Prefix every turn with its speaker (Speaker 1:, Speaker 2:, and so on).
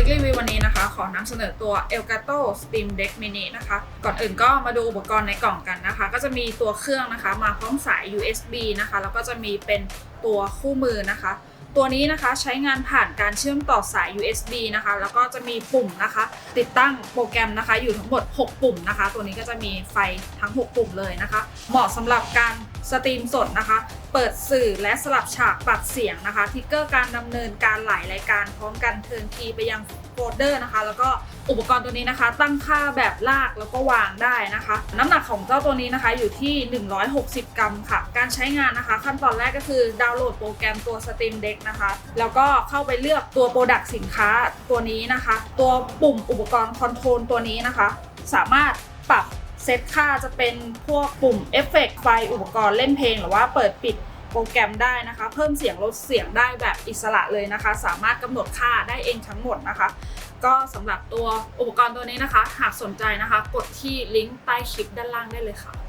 Speaker 1: ลิกรีวิววันนี้นะคะ ขอนำเสนอตัว Elgato Steam Deck Mini นะคะ ก่อนอื่นก็มาดูอุปกรณ์ในกล่องกันนะคะ ก็จะมีตัวเครื่องนะคะ มาพร้อมสาย USB นะคะ แล้วก็จะมีเป็นตัวคู่มือนะคะ ตัวนี้นะคะใช้งานผ่านการเชื่อมต่อสาย USB นะคะ แล้วก็จะมีปุ่มนะคะ ติดตั้งโปรแกรมนะคะ อยู่ทั้งหมด 6 ปุ่มนะคะ ตัวนี้ก็จะมีไฟทั้ง 6 ปุ่มเลยนะคะ เหมาะสำหรับการ สตรีมสดนะคะ เปิดสื่อและสลับฉากปรับเสียงนะคะทิกเกอร์การดำเนินการหลายรายการพร้อมกันเทิร์นคีไปยังโฟลเดอร์นะคะ แล้วก็อุปกรณ์ตัวนี้นะคะ ตั้งค่าแบบลากแล้วก็วางได้นะคะ น้ำหนักของเจ้าตัวนี้นะคะอยู่ที่ 160 กรัมค่ะ การใช้งานนะคะ ขั้นตอนแรกก็คือดาวน์โหลดโปรแกรมตัว Steam Deck นะคะ แล้วก็เข้าไปเลือกตัวโปรดักต์สินค้าตัวนี้นะคะ ตัวปุ่มอุปกรณ์คอนโทรลตัวนี้นะคะ สามารถ เซตค่าจะเป็นพวกปุ่มเอฟเฟกต์ไฟอุปกรณ์เล่นเพลง หรือว่าเปิดปิดโปรแกรมได้นะคะ เพิ่มเสียงลดเสียงได้แบบอิสระเลยนะคะ สามารถกำหนดค่าได้เองทั้งหมดนะคะ ก็สำหรับตัวอุปกรณ์ตัวนี้นะคะ หากสนใจนะคะ กดที่ลิงก์ใต้คลิปด้านล่างได้เลยค่ะ